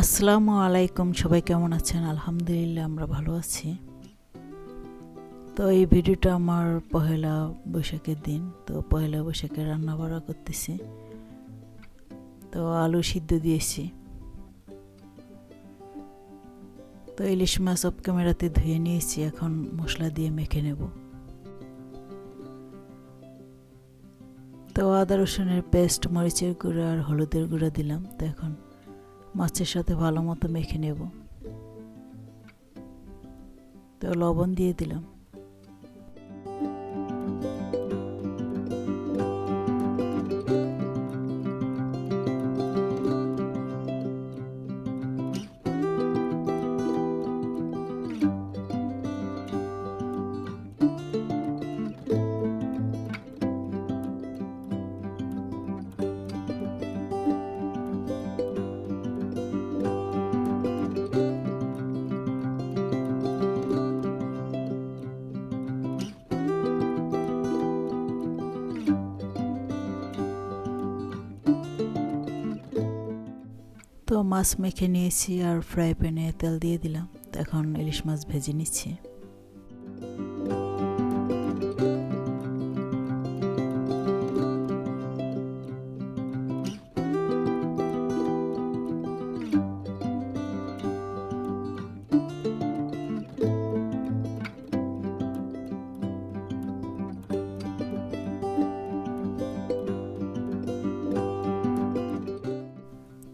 আসসালামু আলাইকুম, সবাই কেমন আছেন? আলহামদুলিল্লাহ, আমরা ভালো আছি। তো এই ভিডিওটা আমার পহেলা বৈশাখের দিন, তো পহেলা বৈশাখে রান্না বাড়া করতেছি। তো আলু সিদ্ধ দিয়েছি। তো ইলিশ মাছ অফ ক্যামেরাতে ধুয়ে নিয়েছি, এখন মশলা দিয়ে মেখে নেব। তো আদা রসুনের পেস্ট মরিচের গুঁড়া আর হলুদের গুঁড়া দিলাম, তো এখন মাছের সাথে ভালো মতো মেখে নেব। তো লবণ দিয়ে দিলাম। তো মাছ মেখে নিয়েছি আর ফ্রাই প্যানে তেল দিয়ে দিলাম। তো এখন ইলিশ মাছ ভেজে নিচ্ছি।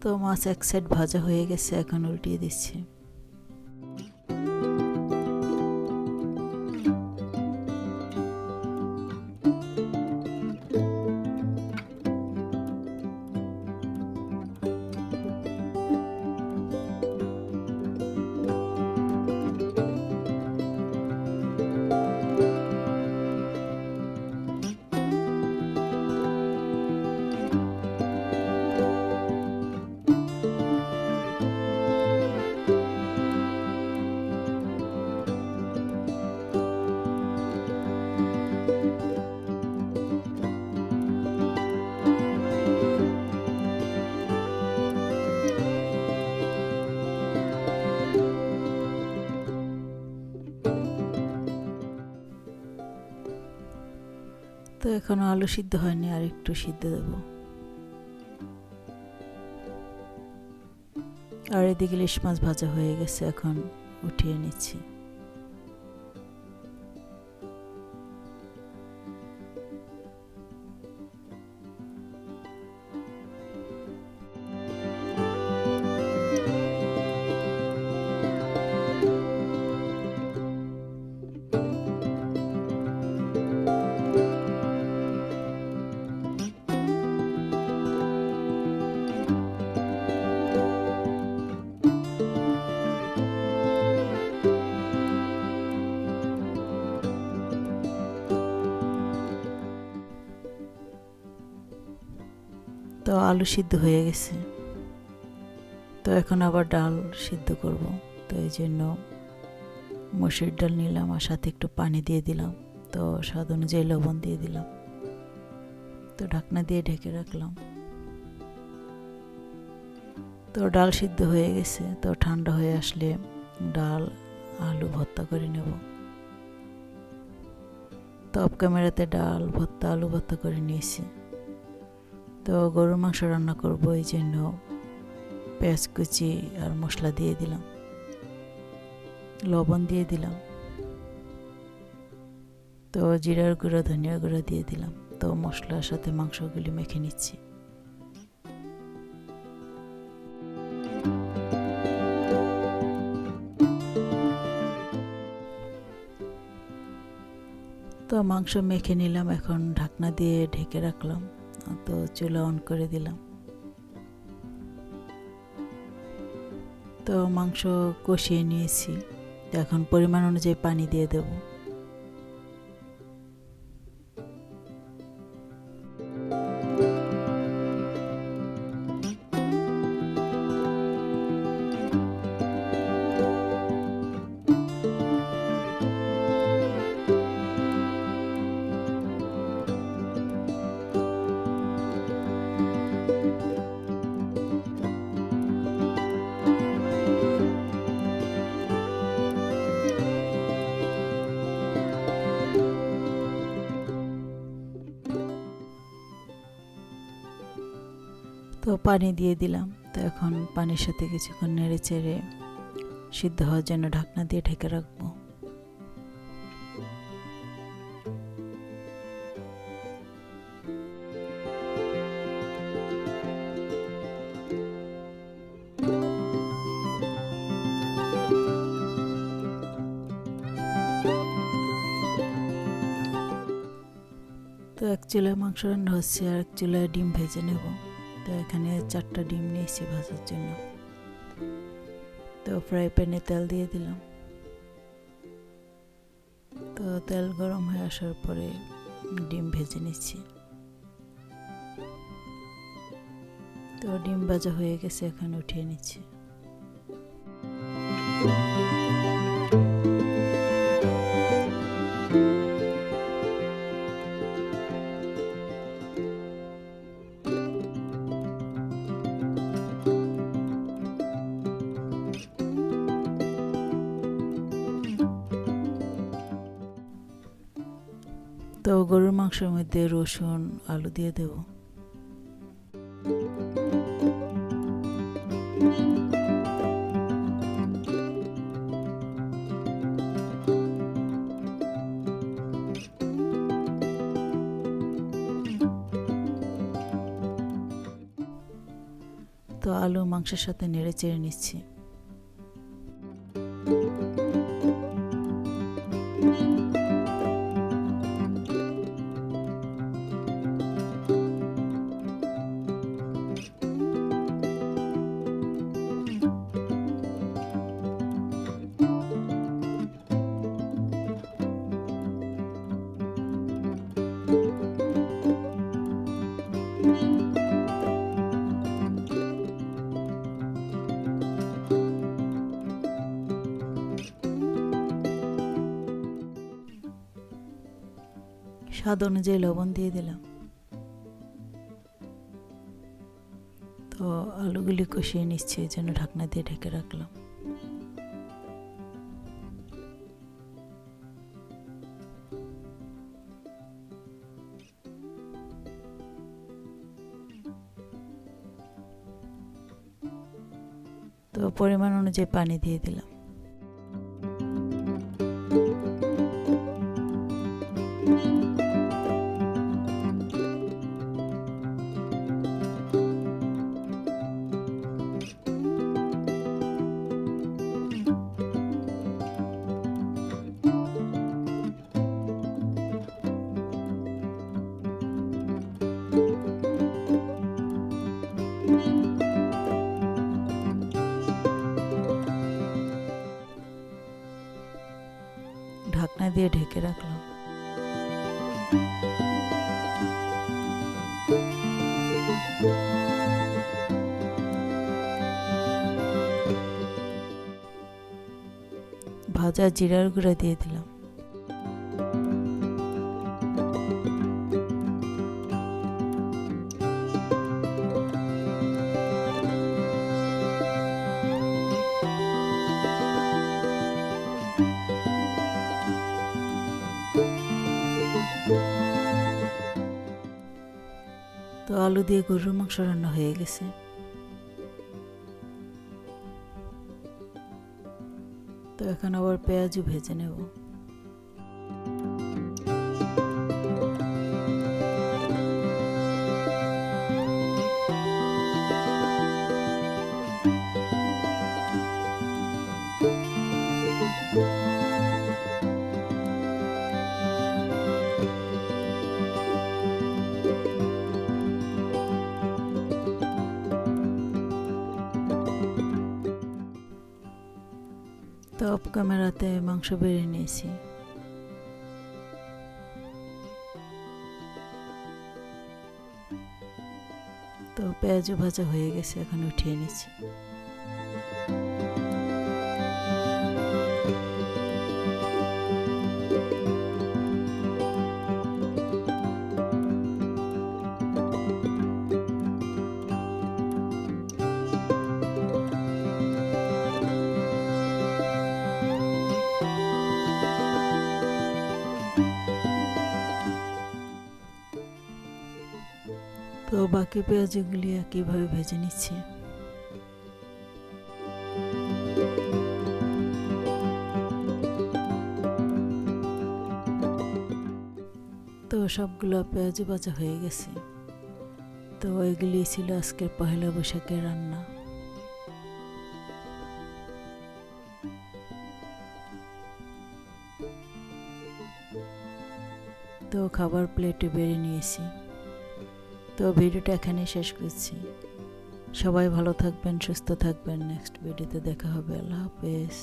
তো মাছ এক সাইড ভাজা হয়ে গেছে এখন উল্টিয়ে দিচ্ছি। এখনও আলু সিদ্ধ হয়নি, আর একটু সিদ্ধ দেব। আর এদিকে ইলিশ মাছ ভাজা হয়ে গেছে, এখন উঠিয়ে নিচ্ছি। তো আলু সিদ্ধ হয়ে গেছে। তো এখন আবার ডাল সিদ্ধ করব। তো এই জন্য মসুর ডাল নিলাম আর সাথে একটু পানি দিয়ে দিলাম। তো স্বাদ অনুযায়ী লবণ দিয়ে দিলাম। তো ঢাকনা দিয়ে ঢেকে রাখলাম। তো ডাল সিদ্ধ হয়ে গেছে। তো ঠান্ডা হয়ে আসলে ডাল, আলু ভর্তা করে নেব। তো অফ ক্যামেরাতে ডাল ভর্তা, আলু ভর্তা করে নিয়েছি। তো গরুর মাংস রান্না করব এই জন্য। পেঁয়াজ কুচি আর মশলা দিয়ে দিলাম। লবণ দিয়ে দিলাম। তো জিরার গুঁড়ো, ধনিয়া গুঁড়ো দিয়ে দিলাম। তো মশলার সাথে মাংসগুলি মেখে নিচ্ছি। তো মাংস মেখে নিলাম, এখন ঢাকনা দিয়ে ঢেকে রাখলাম। তো চুলা অন করে দিলাম। তো মাংস কষিয়ে নিয়েছি। এখন পরিমাণ অনুযায়ী পানি দিয়ে দেব। পানি দিয়ে দিলাম। তো এখন পানির সাথে কিছুক্ষণ নেড়ে চেড়ে সিদ্ধ হওয়ার জন্য ঢাকনা দিয়ে ঢেকে রাখব। তো এক চুলায় মাংস রান্না হচ্ছে আর এক চুলায় ডিম ভেজে নেব। তো এখানে চারটা ডিম নিয়েছি ভাজার জন্য। তো ফ্রাই প্যানে তেল দিয়ে দিলাম। তো তেল গরম হয়ে আসার পরে ডিম ভেজে নিচ্ছি। তো ডিম ভাজা হয়ে গেছে, এখানে উঠিয়ে নিচ্ছি। তো গরুর মাংসের মধ্যে রসুন, আলু দিয়ে দেব। তো আলু মাংসের সাথে নেড়ে চেড়ে নিচ্ছি। স্বাদ অনুযায়ী লবণ দিয়ে দিলাম। তো আলুগুলি কষিয়ে নিচ্ছি এই জন্য ঢাকনা দিয়ে ঢেকে রাখলাম। তো পরিমাণ অনুযায়ী পানি দিয়ে দিলাম। দিয়ে ঢেকে রাখলাম। ভাজা জিরার গুঁড়া দিয়ে দিলাম। তো আলু দিয়ে গরুর মাংস রান্না হয়ে গেছে। তো এখন আবার পেঁয়াজও ভেজে নেব। অফ ক্যামেরাতে মাংস বেড়ে নিয়েছি। তো পেঁয়াজও ভাজা হয়ে গেছে এখন উঠিয়ে নিচ্ছি। বাকি পেঁয়াজগুলি একইভাবে ভেজে নিচ্ছি। তো সবগুলো পেঁয়াজ ভাজা হয়ে গেছে। তো এগুলি ছিল আজকের পহেলা বৈশাখের রান্না। তো খাবার প্লেটে বেড়ে নিয়েছি। তো ভিডিওটা এখানে শেষ করছি। সবাই ভালো থাকবেন, সুস্থ থাকবেন। নেক্সট ভিডিওতে দেখা হবে। আল্লাহ হাফেজ।